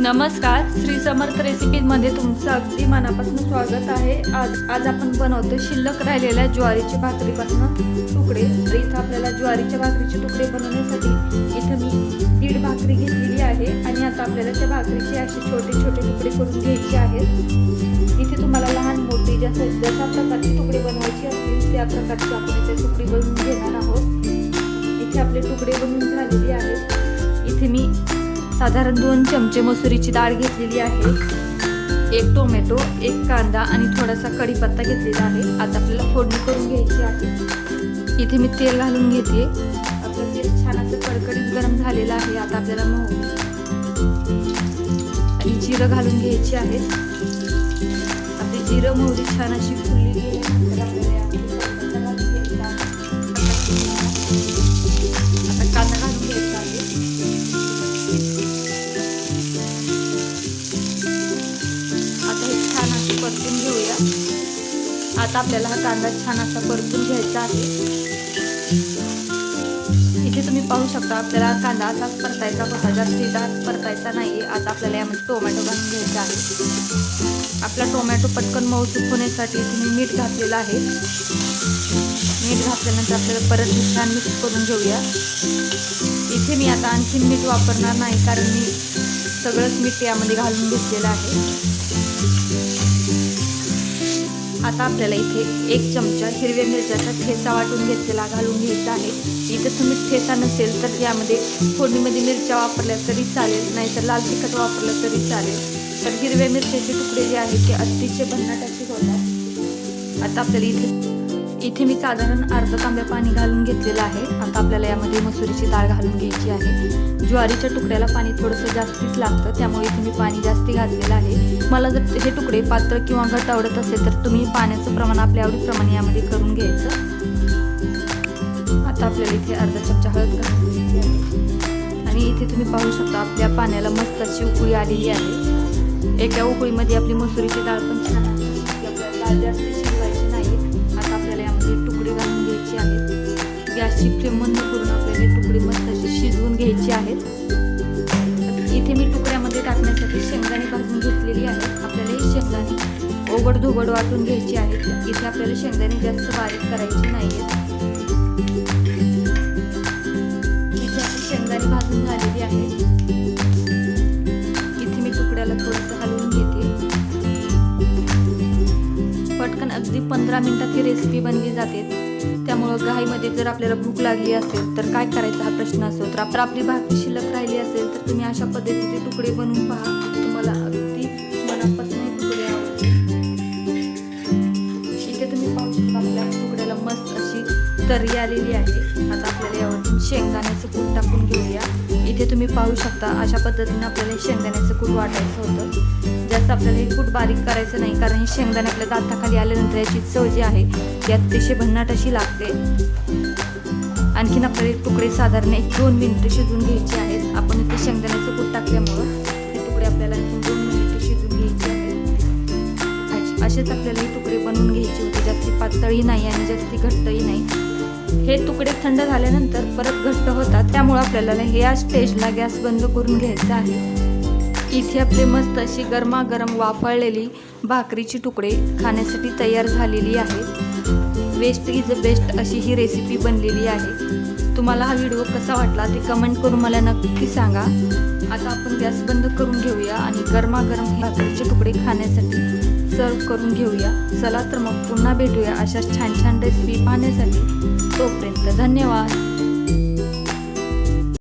नमस्कार श्री समर्थ रेसिपीमध्ये तुमचं अगदी मनापासून स्वागत आहे. आज आज आपण बनवतो शिल्लक राहिलेल्या ज्वारीच्या भाकरीपासून तुकडे. तर इथं आपल्याला ज्वारीच्या भाकरीचे तुकडे बनवण्यासाठी इथं मी दीड भाकरी घेतलेली आहे आणि आता आपल्याला त्या भाकरीचे असे छोटे छोटे तुकडे करून घ्यायचे आहेत. इथे तुम्हाला लहान मोठी जसं जशा प्रकारचे तुकडे बनवायचे असतील त्या प्रकारचे आपण इथे तुकडे बनवून घेणार आहोत. इथे आपले तुकडे बनवून झालेले आहेत. इथे मी साधारण दोन चमचे मसुरीची डाळ घेतलेली आहे. एक टोमॅटो एक कांदा आणि थोडासा कढीपत्ता घेतलेला आहे. आता आपल्याला फोडणी करून घ्यायची आहे. इथे मी तेल घालून घेते. आपलं तेल छान असं कडकडीत गरम झालेलं आहे. आता आपल्याला मोहरी आणि जिरं घालून घ्यायची आहे. आपली जिरं मोहरी छान अशी फुलली आहे. आपल्याला परतून घेऊया. आता आपल्याला हा कांदा छान असा परतून घ्यायचा आहे. इथे तुम्ही पाहू शकता आपल्याला कांदा असाच परतायचा होता. जास्ती परतायचा नाही आता आपल्याला यामध्ये टोमॅटो घालून घ्यायचा आहे. आपला टोमॅटो पटकन मौसूक होण्यासाठी तुम्ही मी मीठ घातलेलं आहे. मीठ घातल्यानंतर आपल्याला परत छान मिक्स करून घेऊया. इथे मी आता आणखीन मीठ वापरणार नाही कारण मी सगळंच मीठ यामध्ये घालून घेतलेलं आहे. आता आपल्याला इथे एक चमचा हिरव्या मिरच्याचा ठेचा वाटून घेतलेला घालून घ्यायचा आहे. इथे तुम्ही ठेचा नसेल तर यामध्ये फोडणीमध्ये मिरच्या वापरल्या तरी चालेल नाहीतर लाल तिखट वापरलं तरी चालेल. तर हिरव्या मिरच्याचे तुकडे जे आहेत ते अतिशय भन्नाट असे होतात. आता आपल्याला इथे इथे मी साधारण अर्धा तांब्या पाणी घालून घेतलेलं आहे. आता आपल्याला यामध्ये मसुरीची डाळ घालून घ्यायची आहे. ज्वारीच्या तुकड्याला पाणी थोडंसं जास्तीच लागतं त्यामुळे इथे मी पाणी जास्ती घातलेलं आहे. मला जर हे तुकडे पातळ किंवा घट आवडत असेल तर तुम्ही पाण्याचं प्रमाण आपल्या आवडीप्रमाणे यामध्ये करून घ्यायचं. आता आपल्याला इथे अर्धा चमचा हळद घालून घ्यायची आहे. आणि इथे तुम्ही पाहू शकता आपल्या पाण्याला मस्त अशी उकळी आलेली आहे. एका उकळीमध्ये आपली मसुरीची डाळ पण छान आहे. आपल्याला डाळ जास्ती आहेत. इथे मी तुकड्यामध्ये टाकण्यासाठी शेंगदाणे भाजून घेतलेली आहेत. आपल्याला ही शेंगदाणे ओबड धोबड वाटून घ्यायची आहेत. इथे आपल्याला शेंगदाणे जास्त बारीक करायचे नाही आहेत इथे शेंगदाणे भाजून झालेली आहे इथे मी तुकड्याला थोडंसं हलवून घेते. पटकन अगदी पंधरा मिनिटात ही रेसिपी बनली जाते. त्यामुळं घाईमध्ये जर आपल्याला भूक लागली असेल तर काय करायचा हा प्रश्न असतो? तर आपण आपली भाकरी शिल्लक राहिली असेल तर तुम्ही अशा पद्धतीचे तुकडे बनवून पहा. तुम्हाला अगदी मनापासून तुकडे इथे तुम्ही पाहू शकता आपल्या तुकड्याला मस्त अशी तरी आलेली आहे. आता आपल्याला शेंगदाण्याचं कूट टाकून घेऊया. इथे तुम्ही पाहू शकता अशा पद्धतीने आपल्याला हे शेंगदाण्याचं कूट वाटायचं होतं. जास्त आपल्याला हे कूट बारीक करायचं नाही कारण हे शेंगदाणे आपल्या दाताखाली आल्यानंतर याची चव जी आहे ती अतिशय भन्नाट अशी लागते. आणखीन आपल्याला तुकडे साधारण एक दोन मिनिटं शिजून घ्यायचे आहेत. आपण इथे शेंगदाण्याचं कूट टाकल्यामुळं हे तुकडे आपल्याला आणखीन दोन मिनिटं शिजवून घ्यायचे आहेत. असेच आपल्याला हे तुकडे बनवून घ्यायचे होते. जास्ती पातळी नाही आणि जास्ती घट्टही नाही. हे तुकडे थंड झाल्यानंतर परत घट्ट होतात. त्यामुळे आपल्याला ह्या स्टेजला गॅस बंद करून घ्यायचा आहे. इथे आपले मस्त अशी गरमागरम वाफळलेली भाकरीची तुकडे खाण्यासाठी तयार झालेली आहे. वेस्ट इज बेस्ट अशी ही रेसिपी बनलेली आहे. तुम्हाला हा व्हिडिओ कसा वाटला ते कमेंट करून मला नक्की सांगा. आता आपण गॅस बंद करून घेऊया आणि गरमागरम भाकरीचे तुकडे खाण्यासाठी सर्व करून घेऊया. चला तर मग पुन्हा भेटूया अशा छान छान रेसिपी पाहण्यासाठी. तोपर्यंत धन्यवाद.